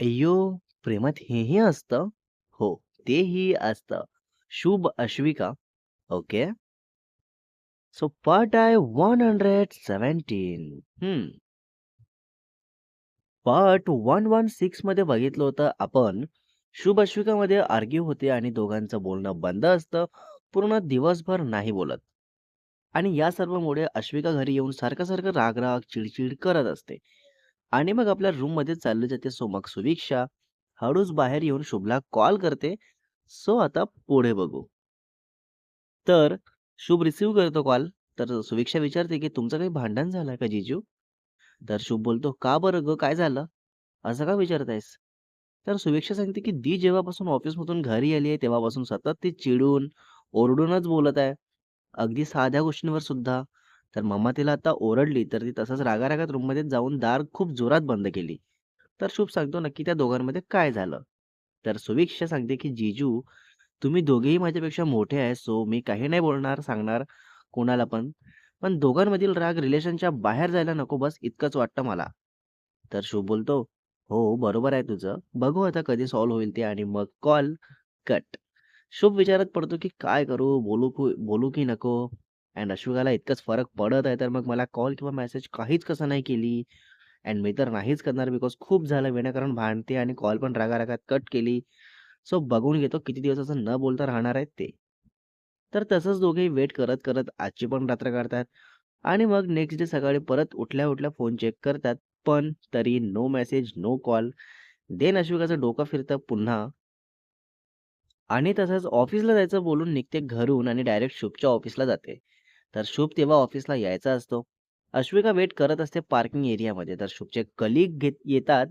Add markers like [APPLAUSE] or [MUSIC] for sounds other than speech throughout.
अय्यो! प्रेमात हेही असतं? हो, तेही असतं. शुभ अश्विका. ओके. सो पार्ट आहे 117. हं. पार्ट 116 मध्ये बघितलं होतं आपण, शुभ अश्विकामध्ये आर्ग्यू होते आणि दोघांचं बोलणं बंद असतं. पूर्ण दिवसभर नाही बोलत. आणि या सर्वमुळे अश्विका घरी येऊन सारखं-सारखं राग-राग, चिडचिड करत असते. आणि मग आपल्या रूममध्ये चालली जाते. सो मग सुविक्षा हळूच बाहेर येऊन शुभला कॉल करते. सो आता पुढे बघू. तर शुभ रिसीव्ह करतो कॉल. तर सुविक्षा विचारते, की "तुमचं काही भांडण झालंय का जीजू?" तर शुभ बोलतो, "का बरं गं? काय झालं? असं का विचारतायस?" तर सुविक्षा सांगते, की "दी जेव्हापासून ऑफिसमधून घरी आली आहे, तेव्हापासून सतत ती चिडून, ओरडूनच बोलत आहे. अगदी साध्या गोष्टींवर सुद्धा. तर मम्मा तिला आता ओरडली, तर ती तसंच रागारागात रूममध्ये जाऊन दार खूप जोरात बंद केली." तर शुभ सांगतो, "नक्की त्या दोघांमध्ये काय झालं?" तर सुविक्षा सांगते, की "जीजू, तुम्ही दोघेही माझ्यापेक्षा मोठे आहे, सो मी काही नाही बोलणार, सांगणार कोणाला पण. पण दोघांमधील राग रिलेशनच्या बाहेर जायला नको बस इतकंच वाटतं मला." तर शुभ बोलतो, "हो, बरोबर आहे तुझं. बघू आता कधी सॉल्व्ह होईल ते." आणि मग कॉल कट. शुभ विचारात पडतो, की काय करू? बोलू बोलू की नको? अँड अशोकाला इतकाच फरक पडत आहे, तर मग मला कॉल किंवा मेसेज काहीच कसं नाही केली? अँड मी तर नाहीच करणार बिकॉज खूप झालं विनाकारण भांडते आणि कॉल पण रागा-रागात कट केली. सो बघून घेतो किती दिवस असं न बोलता राहणार आहेत ते. तर तसंच दोघेही वेट करत-करत आजची पण रात्र काढतात आणि मग नेक्स्ट डे सकाळी परत उठल्या-उठल्या फोन चेक करतात. पण तरी no message, no call. Then अश्विकाचं डोकं फिरतं पुन्हा आणि तसंच ऑफिसला जायचं बोलून निघते घरून आणि डायरेक्ट शुभच्या ऑफिसला जाते. तर शुभ तेव्हा ऑफिसला यायचा असतो. अश्विका वेट करत असते पार्किंग एरियामध्ये. तर शुभचे कलीग घेत येतात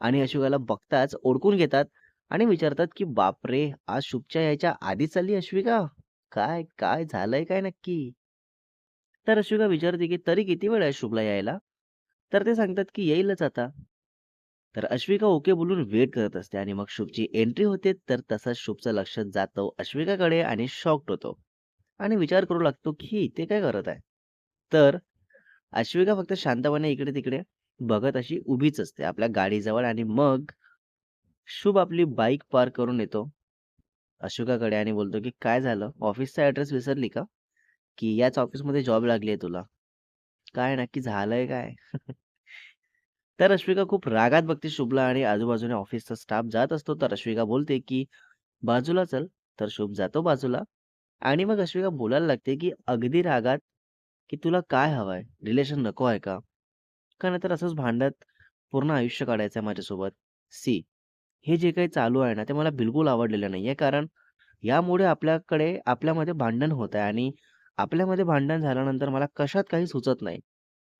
आणि अश्विकाला बघताच ओळखून घेतात आणि विचारतात, की "बापरे! आज शुभच्या यायच्या आधीच चालली अश्विका? काय, काय झालंय काय नक्की?" तर अश्विका विचारते, की "तरी किती वेळ आहे शुभला यायला?" तर ते सांगतात, की "येईलच आता." तर अश्विका ओके बोलून वेट करत असते आणि मग शुभची एंट्री होते. तर तसंच शुभचं लक्ष जातं अश्विकाकडे आणि शॉक्ड होतो आणि विचार करू लागतो, की ते काय करत आहे? तर अश्विका फक्त शांतपणे इकडे-तिकडे बघत अशी उभीच असते आपल्या गाडीजवळ आणि मग शुभ आपली बाईक पार्क करून येतो अश्विकाकडे आणि बोलतो, की "काय झालं? ऑफिसचा ॲड्रेस विसरली का? की याच ऑफिसमध्ये जॉब लागली आहे तुला? काय नक्की झालंय काय?" [LAUGHS] तर अश्विका खूप रागात बघते शुभला आणि आजूबाजूने ऑफिसचा स्टाफ जात असतो. तर अश्विका बोलते, की "बाजूला चल." तर शुभ जातो बाजूला आणि मग अश्विका बोलायला लागते, की अगदी रागात, की "तुला काय हवंय? रिलेशन नको आहे का? का नाहीतर असंच भांडत पूर्ण आयुष्य काढायचं आहे माझ्यासोबत? सी हे जे काही चालू आहे ना, ते मला बिलकुल आवडलेलं नाहीये. कारण यामुळे आपल्याकडे आपल्यामध्ये भांडण होत आहे आणि आपल्यामध्ये भांडण झाल्यानंतर मला कशात काही सुचत नाही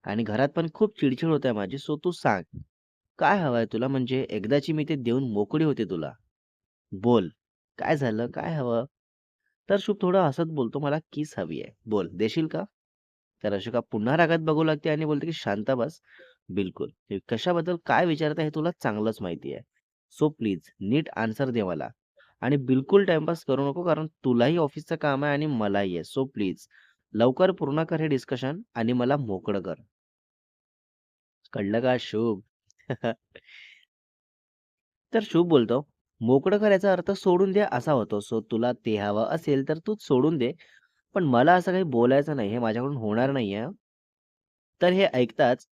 आणि घरात पण खूप चिडचिड होत आहे माझी. सो तू सांग, काय हवंय तुला? म्हणजे एकदाची मी ते देऊन मोकळी होते तुला. बोल, काय झालं? काय हवं?" तर शुभ थोडं हसत बोलतो, "मला किस हवी आहे. बोल, देशील का?" तर अशोका पुन्हा रागात बघू लागते आणि बोलते, की "शांत बस. बिलकुल. कशाबद्दल काय विचारताय हे तुला चांगलंच माहिती आहे. सो प्लीज नीट आन्सर दे मला आणि बिलकुल टाइमपास करू नको कारण तुलाही ऑफिसचं काम आहे आणि मलाही आहे. सो प्लीज लवकर पूर्ण कर हे डिस्कशन आणि मला मोकळं कर." कळलं का शुभ? [LAUGHS] तर शुभ बोलतो, "मोकळं करायचा अर्थ सोडून दे असा होतो. सो तुला ते हवं असेल तर तू सोडून दे. पण मला असं काही बोलायचं नाही. हे माझ्याकडून होणार नाहीये." तर हे ऐकताच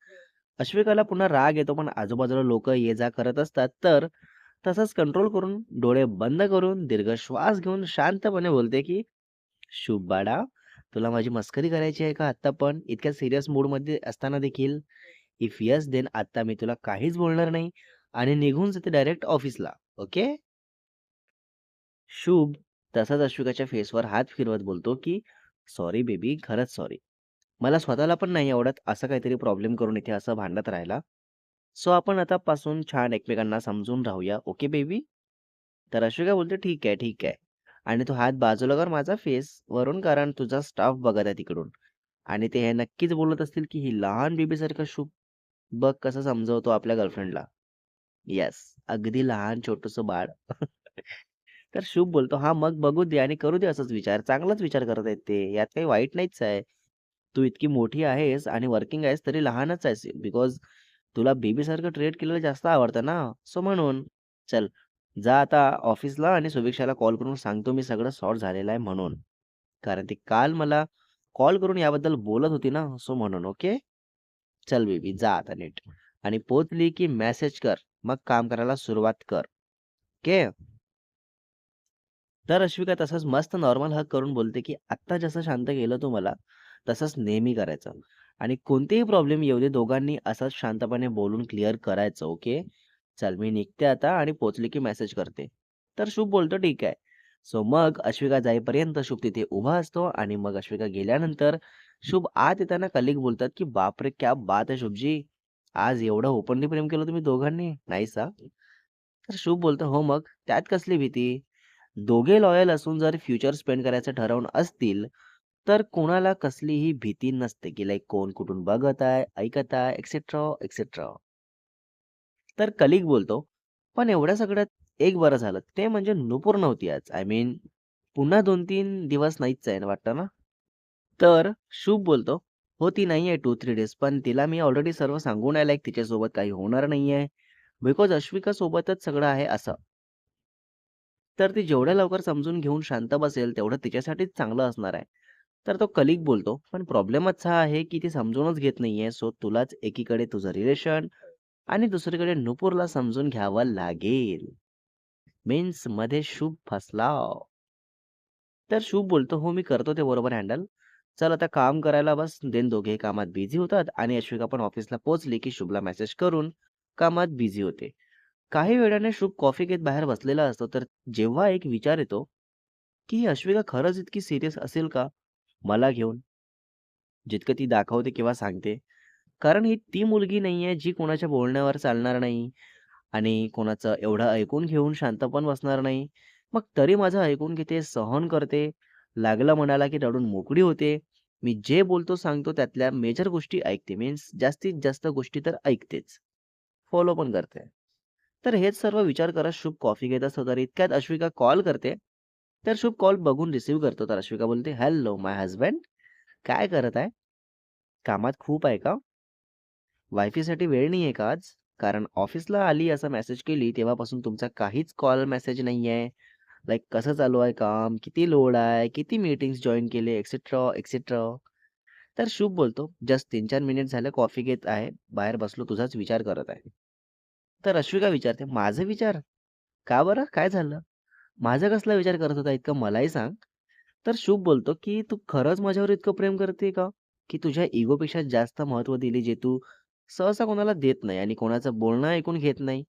अश्विकाला पुन्हा राग येतो, पण आजूबाजूला लोक ये-जा करत असतात. तर तसंच कंट्रोल करून, डोळे बंद करून, दीर्घ श्वास घेऊन शांतपणे बोलते, की "शुभ बाळा, तुला माझी मस्करी करायची आहे का आत्ता पण? इतक्या सिरियस मूडमध्ये असताना देखील? इफ यस देन आत्ता मी तुला काहीच बोलणार नाही आणि निघून जाते डायरेक्ट ऑफिसला. ओके?" शुभ तसाच अश्विकाच्या फेसवर हात फिरवत बोलतो, की "सॉरी बेबी, खरंच सॉरी. मला स्वतःला पण नाही आवडत असं काहीतरी प्रॉब्लेम करून इथे असं भांडत राहायला. सो आपण आतापासून छान एकमेकांना समजून राहूया. Okay baby?" तर अश्विका बोलते, "ठीक आहे, ठीक आहे." आणि तो हात बाजूला कर माझा फेस वरून कारण तुझा स्टाफ बघत आहे तिकडून. आणि ते हे नक्कीच बोलत असतील, की ही लहान बेबीसारखं शुभ बघ कसं समजवतो आपल्या गर्लफ्रेंडला. येस, अगदी लहान छोटूसं बाळ. तर शुभ बोलतो, "हां, मग बघू दे आणि करू दे असाच विचार. चांगलाच विचार करत आहेत ते. यात काही वाईट नाहीच आहे. तू इतकी मोठी आहेस आणि वर्किंग आहेस तरी लहानच आहेस बिकॉज तुला बेबीसारखं ट्रीट केलेलं जास्त आवडतं ना, सो म्हणून. चल, जा आता ऑफिसला आणि सुभिक्षाला कॉल करून सांगतो मी सगळं सॉर्ट झालेलं आहे म्हणून. कारण ती काल मला कॉल करून याबद्दल बोलत होती ना, सो म्हणून. ओके? चल बेबी जा आता नीट आणि पोचली की मेसेज कर. मग काम करायला सुरुवात कर. ओके? तर अश्विका तसंच मस्त नॉर्मल हक करून बोलते, की "आत्ता जसं शांत केलं तू मला, तसंच नेहमी करायचं आणि कोणतेही प्रॉब्लेम येऊ दे, दोघांनी असंच शांतपणे बोलून क्लिअर करायचं. ओके? चल मी निघते आता आणि पोचली की मेसेज करते." तर शुभ बोलतो, "ठीक आहे." सो मग अश्विका जाईपर्यंत शुभ तिथे उभा असतो आणि मग अश्विका गेल्यानंतर शुभ आत येताना कलीग बोलतात, की "बापरे! क्या बात आहे शुभजी. आज एवढं ओपनली प्रेम केलं तुम्ही दोघांनी. नाही सा तर शुभ बोलतो, "हो मग, त्यात कसली भीती? दोघे लॉयल असून जर फ्युचर स्पेंड करायचं ठरवून असतील, तर कोणाला कसलीही भीती नसते, की लाइक कोण कुठून बघत आहे, ऐकत आहे, एक्सेट्रा, एक्सेट्रा." तर कलिक बोलतो, "पण एवढ्या सगळ्यात एक बरं झालं, ते म्हणजे नुपूर नव्हती आज. आय मीन पुन्हा 2-3 दिवस नाहीच आहे वाटतं ना?" तर शुभ बोलतो, "हो, ती नाही आहे 2-3 डेज, पण तिला मी ऑलरेडी सर्व सांगून आहे तिच्यासोबत काही होणार नाहीये, बिकॉज अश्विका सोबतच सगळं आहे असं." तर ती जेवढ्या लवकर समजून घेऊन शांत बसेल, तेवढं तिच्यासाठीच चांगलं असणार आहे. तर तो कलिक बोलतो, "पण प्रॉब्लेमच हा आहे, की ती समजूनच घेत नाहीये. सो तुलाच एकीकडे तुझं रिलेशन आणि दुसरीकडे नुपूरला समजून घ्यावं लागेल." मीन्समध्ये शुभ फसला. तर शुभ बोलतो, "हो, मी करतो ते बरोबर हँडल. चल आता काम करायला बस." देन दोघेही कामात बिझी होतात आणि अश्विका पण ऑफिसला पोहोचली, की शुभला मेसेज करून कामात बिझी होते. काही वेळाने शुभ कॉफी घेत बाहेर बसलेला असतो, तर जेव्हा एक विचार येतो, की ही अश्विका खरंच इतकी सिरियस असेल का मला घेऊन? जितकं ती दाखवते किंवा सांगते. कारण ही ती मुलगी नाहीये, जी कोणाच्या बोलण्यावर चालणार नाही आणि कोणाचं एवढं ऐकून घेऊन शांत पण बसणार नाही. मग तरी माझं ऐकून घेते, सहन करते. लागला म्हणाला की रडून मोकळी होते. मी जे बोलतो, सांगतो त्यातल्या मेजर गोष्टी ऐकते. मीन्स जास्तीत जास्त गोष्टी तर ऐकतेच. फॉलो पण करते. तर हेच सर्व विचार करत शुभ कॉफी घेत असतो, तर इतक्यात अश्विका कॉल करते. तर शुभ कॉल बघून रिसीव्ह करतो. तर अश्विका बोलते, "हॅलो माय हजबंड काय करत आहे? कामात खूप आहे का? वायफीसाठी वेळ नाहीये का आज? कारण ऑफिसला आली असं मेसेज केली तेव्हापासून तुमचा काहीच कॉल मेसेज नाहीये. लाइक कसं चालू आहे काम? किती लोड आहे? किती मीटिंग्स जॉईन केले? Etcetera, etcetera." तर शुभ बोलतो, "जस्ट 3-4 मिनिट झालं कॉफी घेत आहे. बाहेर बसलो तुझाच विचार करत आहे." तर अश्विका विचारते, "माझा विचार? का बरं? काय झालं? माझा कसला विचार करत होता इतकं मलाही सांग." तर शुभ बोलतो, की "तू खरंच माझ्यावर इतकं प्रेम करते का? की तुझ्या इगोपेक्षा जास्त महत्त्व दिली जे तू सहसा कोणाला देत नाही आणि कोणाचं बोलणं ऐकून घेत नाही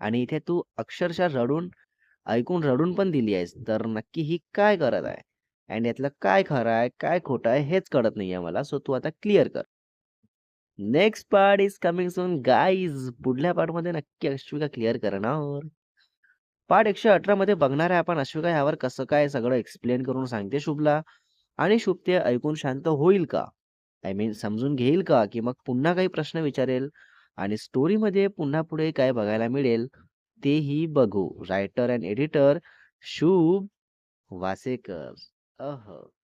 आणि इथे तू अक्षरशः रडून ऐकून रडून पण दिली आहेस. तर नक्की ही काय करत आहे? अँड यातलं काय खरं आहे, काय खोटं आहे हेच कळत नाहीये मला. सो तू आता क्लिअर कर." Next part is coming soon guys. पुढल्या पार्टमध्ये नक्की अश्विका क्लिअर करणार. पार्ट 118 मध्ये बघणार आहे आपण अश्विका यावर कसं काय सगळं एक्सप्लेन करून सांगते शुभला आणि शुभ ते ऐकून शांत होईल का? आय मीन समजून घेईल का? की मग पुन्हा काही प्रश्न विचारेल आणि स्टोरीमध्ये पुन्हा पुढे काय बघायला मिळेल तेही बघू. रायटर अँड एडिटर शुभ वासेकर. अह!